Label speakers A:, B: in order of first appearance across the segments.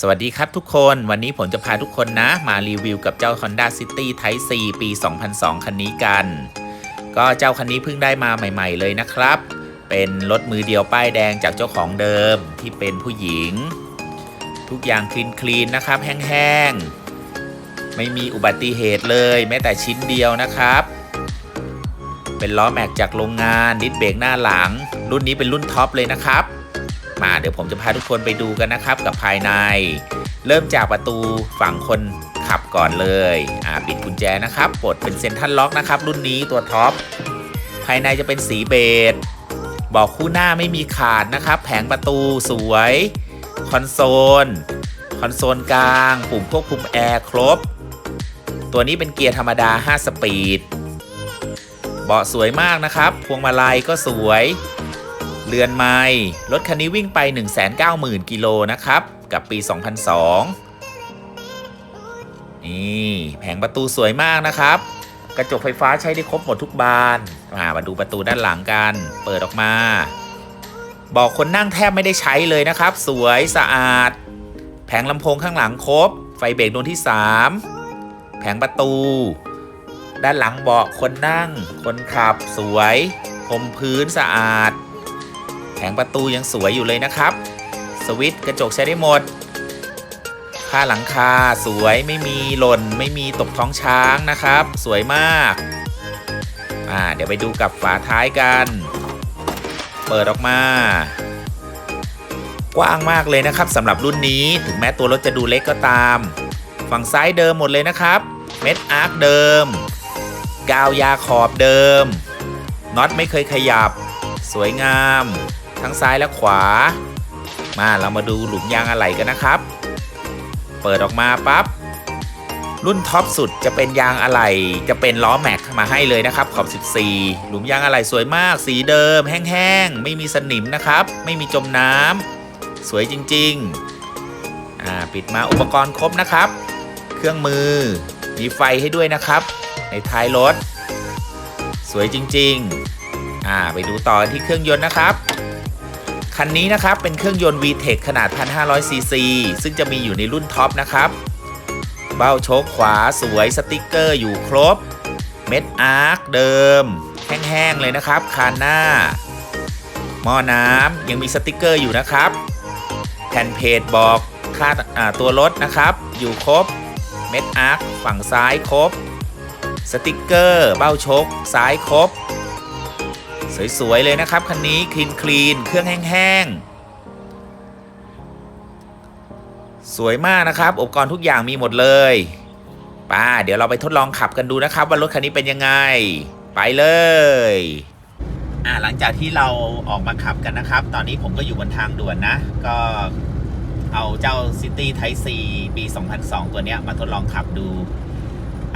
A: สวัสดีครับทุกคนวันนี้ผมจะพาทุกคนนะ มารีวิวกับเจ้า Honda City Type C ปี 2002 คันนี้กัน ก็เจ้าคันนี้เพิ่งได้มาใหม่ ๆ เลยนะครับ เป็นรถมือเดียวป้ายแดงจากเจ้าของเดิมที่เป็นผู้หญิง ทุกอย่างคลีนคลีนๆนะครับ แห้งๆ ไม่มีอุบัติเหตุเลย แม้แต่ชิ้นเดียวนะครับ เป็นล้อแม็กจากโรงงานดิสเบรกหน้าหลัง รุ่นนี้เป็นรุ่นท็อปเลยนะครับ มาเดี๋ยวผมจะพาทุกคนไปดูกันนะครับกับภายใน เริ่มจากประตูฝั่งคนขับก่อนเลยอ่าปิดกุญแจนะครับปลดเป็นเซ็นทรัลล็อกนะครับรุ่นนี้ตัวท็อปภายในจะเป็นสีเบจบอกคู่หน้าไม่มีขาดนะครับ แผงประตูสวย คอนโซล คอนโซลกลาง ปุ่มควบคุมแอร์ครบ ตัวนี้เป็นเกียร์ธรรมดา 5 สปีด เบาะสวยมากนะครับ พวงมาลัยก็สวย เรือนไม้รถคันนี้วิ่งไป 190,000 กิโลนะครับ กับปี 2002 นี่แผงประตูสวยมากนะครับ กระจกไฟฟ้าใช้ได้ครบหมดทุกบานมามาดูประตูด้านหลังกัน เปิดออกมาบอกคนนั่งแทบไม่ได้ใช้เลยนะครับ สวยสะอาด แผงลำโพงข้างหลังครบ ไฟเบรกดวงที่ 3 แผงประตู ด้านหลังเบาะคนนั่ง คนขับสวยพรมพื้นสะอาด แผงประตูยังสวยอยู่เลยนะครับ สวิตช์กระจกใช้ได้หมดผ้าหลังคาสวยไม่มีหล่น ไม่มีตกท้องช้างนะครับ สวยมากอ่าเดี๋ยวไปดูกับฝาท้ายกัน เปิดออกมา กว้างมากเลยนะครับสำหรับรุ่นนี้ถึงแม้ตัวรถจะดูเล็กก็ตาม ฝั่งซ้ายเดิมหมดเลยนะครับ เม็ดอาร์คเดิม กาวยาขอบเดิมน็อตไม่เคยขยับ สวยงาม ทั้งซ้ายและขวา มาเรามาดูหลุมยางอะไหล่กันนะครับ เปิดออกมาปั๊บรุ่นท็อปสุดจะเป็นยางอะไหล่จะเป็นล้อแม็กมาให้เลยนะครับขอบ 14 หลุมยางอะไหล่สวยมาก สีเดิม แห้งๆ ไม่มีสนิมนะครับ ไม่มีจมน้ำสวยจริงๆอ่าปิดมาอุปกรณ์ครบนะครับ เครื่องมือ มีไฟให้ด้วยนะครับ ในท้ายรถ สวยจริงๆอ่าไปดูต่อที่เครื่องยนต์นะครับ คันนี้นะครับเป็นเครื่องยนต์ VTEC ขนาด 1,500ซีซีซึ่งจะมีอยู่ในรุ่นท็อปนะครับ เบ้าโชคขวาสวยสติกเกอร์อยู่ครบ เม็ดอาร์คเดิม แห้งๆเลยนะครับ คานหน้า หม้อน้ำยังมีสติกเกอร์อยู่นะครับ แผ่นเพจบอกค่าาตัวรถนะครับ อยู่ครบ เม็ดอาร์คฝั่งซ้ายครบ สติกเกอร์ เบ้าโชคซ้ายครบ สวย ๆ เลยนะครับ คันนี้คลีนคลีนเครื่องแห้งๆ สวยมากนะครับอุปกรณ์ทุกอย่างมีหมดเลยป้าเดี๋ยวเราไปทดลองขับกันดูนะครับ ว่ารถคันนี้เป็นยังไง ไปเลยอ่าหลังจากที่เราออกมาขับกันนะครับ ตอนนี้ผมก็อยู่บนทางด่วนนะ ก็เอาเจ้า City Type C ปี 2002 ตัวเนี้ยมาทดลองขับดู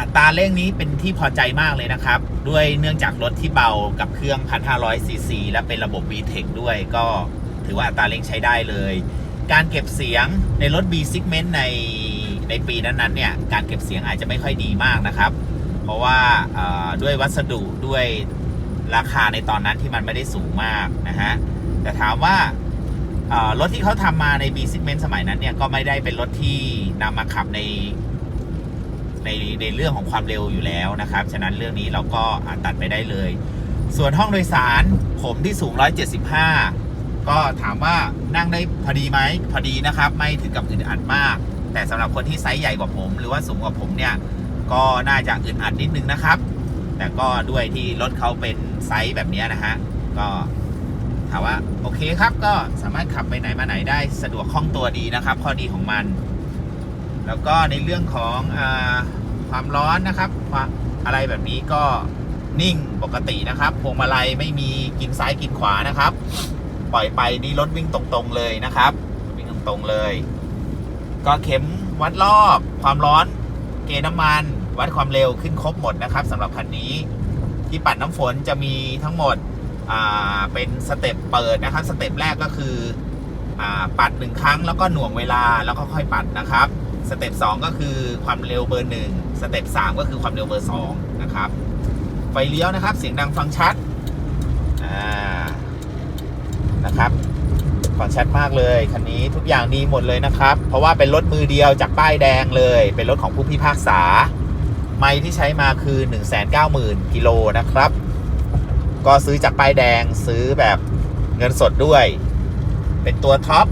A: อัตราเร่งนี้เป็นที่พอใจมากเลยนะครับ ด้วยเนื่องจากรถที่เบากับเครื่อง 1,500ซีซีและเป็นระบบ VTEC ด้วยก็ถือว่าอัตราเร่งใช้ได้เลย การเก็บเสียงในรถ B segment ในในปีนั้นๆเนี่ยการเก็บเสียงอาจจะไม่ค่อยดีมากนะครับ เพราะว่าด้วยวัสดุด้วยราคาในตอนนั้นที่มันไม่ได้สูงมากนะฮะแต่ถามว่ารถที่เขาทำมาใน B segment สมัยนั้นเนี่ยก็ไม่ได้เป็นรถที่นำมาขับใน ในในเรื่องของความเร็วอยู่แล้วนะครับ ฉะนั้นเรื่องนี้เราก็ตัดไปได้เลย ส่วนห้องโดยสารผมที่สูง 175 ก็ถามว่านั่งได้พอดีไหมพอดีนะครับ ไม่ถึงกับอึดอัดมาก แต่สำหรับคนที่ไซส์ใหญ่กว่าผม หรือว่าสูงกว่าผมเนี่ยก็น่าจะอึดอัดนิดนึงนะครับ แต่ก็ด้วยที่รถเขาเป็นไซส์แบบนี้นะฮะก็ถามว่าโอเคครับก็สามารถขับไปไหนมาไหนได้สะดวกคล่องตัวดีนะครับ ข้อดีของมัน แล้วก็ในเรื่องของอความร้อนนะครับ อะไรแบบนี้ก็นิ่งปกตินะครับพวงมาลัยไม่มีกินซ้ายกินขวานะครับ ปล่อยไปนี่รถวิ่งตรงๆเลยนะครับ วิ่งตรงๆเลย ก็เข็มวัดรอบความร้อน เกณฑ์น้ำมันวัดความเร็วขึ้นครบหมดนะครับสำหรับคันนี้ที่ปัดน้ำฝนจะมีทั้งหมดเป็นสเต็ปเปิดนะครับ สเต็ปแรกก็คืออปัดหนึ่งครั้งแล้วก็หน่วงเวลาแล้วก็ค่อยปัดนะครับ สเต็ป2ก็คือความเร็วเบอร์หนึ่งสเต็ป3ก็คือความเร็วเบอร์2นะครับ ไฟเลี้ยวนะครับ เสียงดังฟังชัดนะครับฟังชัดมากเลยคันนี้ทุกอย่างดีหมดเลยนะครับ เพราะว่าเป็นรถมือเดียวจากป้ายแดงเลย เป็นรถของผู้พิพากษา ไม่ที่ใช้มาคือ 190,000กิโลนะครับ ก็ซื้อจากป้ายแดงซื้อแบบเงินสดด้วย เป็นตัวท็อป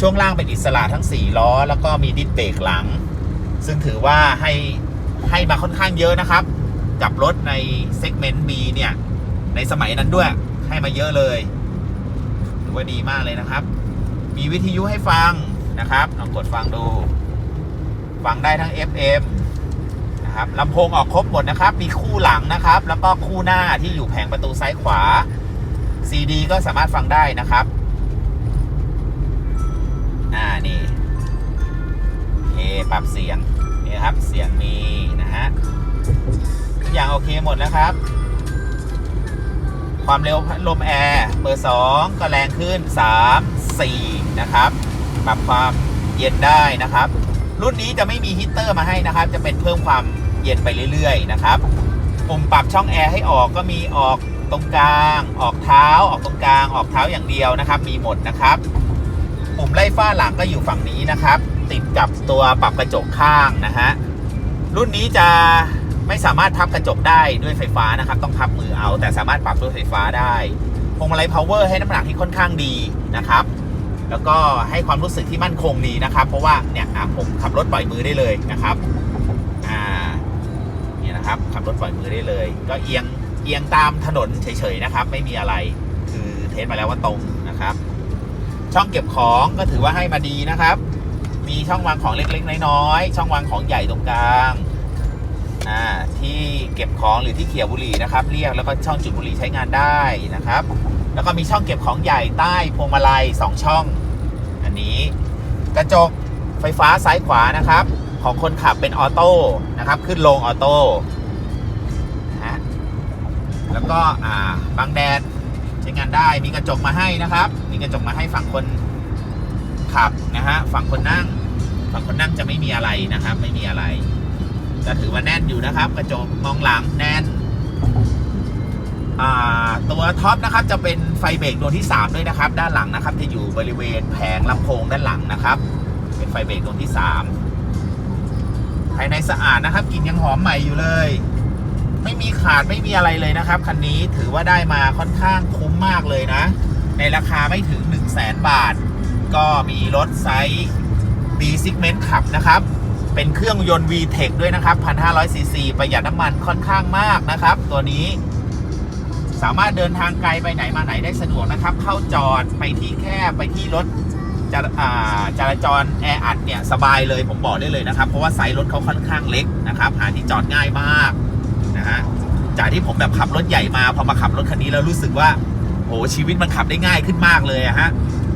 A: ช่วงล่างเป็นอิสระทั้ง 4 ล้อ แล้วก็มีดิสเบรกหลัง ซึ่งถือว่าให้ให้มาค่อนข้างเยอะนะครับ กับรถในเซกเมนต์ B เนี่ย ในสมัยนั้นด้วย ให้มาเยอะเลย ถือว่าดีมากเลยนะครับ มีวิทยุให้ฟังนะครับลองกดฟังดู ฟังได้ทั้ง FM นะครับลำโพงออกครบหมดนะครับ มีคู่หลังนะครับ แล้วก็คู่หน้าที่อยู่แผงประตูซ้ายขวา CD ก็สามารถฟังได้นะครับ อ่านี่โอเคปรับเสียงนี่ครับเสียงมีนะฮะทุกอย่างโอเคหมดนะครับ ความเร็วลมแอร์เบอร์2ก็แรงขึ้น 3 4 นะครับ ปรับความเย็นได้นะครับ รุ่นนี้จะไม่มีฮีตเตอร์มาให้นะครับ จะเป็นเพิ่มความเย็นไปเรื่อยๆนะครับปุ่มปรับช่องแอร์ให้ออกก็มีออกตรงกลาง ออกเท้า ออกตรงกลาง ออกเท้าอย่างเดียวนะครับ มีหมดนะครับ ปุ่มไล่ฝ้าหลังก็อยู่ฝั่งนี้นะครับ ติดกับตัวปรับกระจกข้างนะฮะรุ่นนี้จะไม่สามารถพับกระจกได้ด้วยไฟฟ้านะครับ ต้องพับมือเอา แต่สามารถปรับด้วยไฟฟ้าได้พวงมาลัย power ให้น้ำหนักที่ค่อนข้างดีนะครับ แล้วก็ให้ความรู้สึกที่มั่นคงดีนะครับ เพราะว่าเนี่ยผมขับรถปล่อยมือได้เลยนะครับอ่านี่นะครับขับรถปล่อยมือได้เลย ก็เอียงเอียงตามถนนเฉยๆนะครับ ไม่มีอะไรคือเทสมาแล้วว่าตรงนะครับ ช่องเก็บของก็ถือว่าให้มาดีนะครับ มีช่องวางของเล็กๆน้อยๆช่องวางของใหญ่ตรงกลางอ่าที่เก็บของหรือที่เขี่ยบุหรี่นะครับ เรียกแล้วก็ช่องจุดบุหรี่ใช้งานได้นะครับ แล้วก็มีช่องเก็บของใหญ่ใต้พวงมาลัย2ช่อง อันนี้กระจกไฟฟ้าซ้ายขวานะครับ ของคนขับเป็นออโต้นะครับ ขึ้นลงออโต้นะฮะแล้วก็อ่าบังแดดใช้งานได้มีกระจกมาให้นะครับ กระจกมาให้ฝั่งคนขับนะฮะฝั่งคนนั่ง ฝั่งคนนั่งจะไม่มีอะไรนะครับ ไม่มีอะไรจะถือว่าแน่นอยู่นะครับ กระจกมองหลังแน่นตัวท็อปนะครับจะเป็นไฟเบรกดวงที่ 3 ด้วยนะครับ ด้านหลังนะครับ จะอยู่บริเวณแผงลำโพงด้านหลังนะครับ เป็นไฟเบรกดวงที่ 3 ภายในสะอาดนะครับกลิ่นยังหอมใหม่อยู่เลย ไม่มีขาดไม่มีอะไรเลยนะครับคันนี้ถือว่าได้มาค่อนข้างคุ้มมากเลยนะ ในราคาไม่ถึง 1 0 0 0 0แบาท ก็มีรถไซส์ B segment ขับนะครับ เป็นเครื่องยนต์ VTEC ด้วยนะครับ 1,500 ซีซี ประหยัดน้ำมันค่อนข้างมากนะครับ ตัวนี้สามารถเดินทางไกลไปไหนมาไหนได้สะดวกนะครับ เข้าจอดไปที่แคบไปที่รถจราอ่าจราจรแออัดเนี่ยสบายเลยผมบอกได้เลยนะครับ เพราะว่าไซส์รถเขาค่อนข้างเล็กนะครับหาที่จอดง่ายมากนะฮะจากที่ผมแบบขับรถใหญ่มาพอมาขับรถคันนี้แล้วรู้สึกว่า โอ้ชีวิตมันขับได้ง่ายขึ้นมากเลยอะฮะ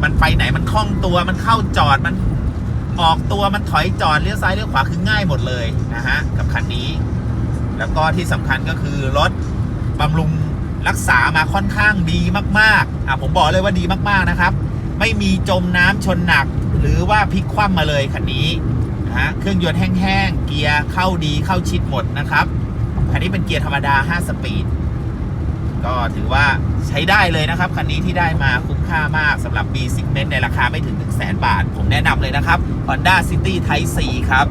A: มันไปไหนมันคล่องตัวมันเข้าจอดมันออกตัวมันถอยจอดเลี้ยวซ้ายเลี้ยวขวาคือง่ายหมดเลยนะฮะกับคันนี้ แล้วก็ที่สำคัญก็คือรถบำรุงรักษามาค่อนข้างดีมากๆอะผมบอกเลยว่าดีมากๆนะครับ ไม่มีจมน้ำชนหนัก หรือว่าพลิกคว่ำมาเลยคันนี้นะฮะเครื่องยนต์แห้งๆเกียร์เข้าดีเข้าชิดหมดนะครับคันนี้เป็นเกียร์ธรรมดา 5 สปีด ก็ถือว่าใช้ได้เลยนะครับ คันนี้ที่ได้มาคุ้มค่ามากสำหรับ B segment ในราคาไม่ถึง 1 0 0 0 0แบาท ผมแนะนำเลยนะครับ Honda City Type C ครับ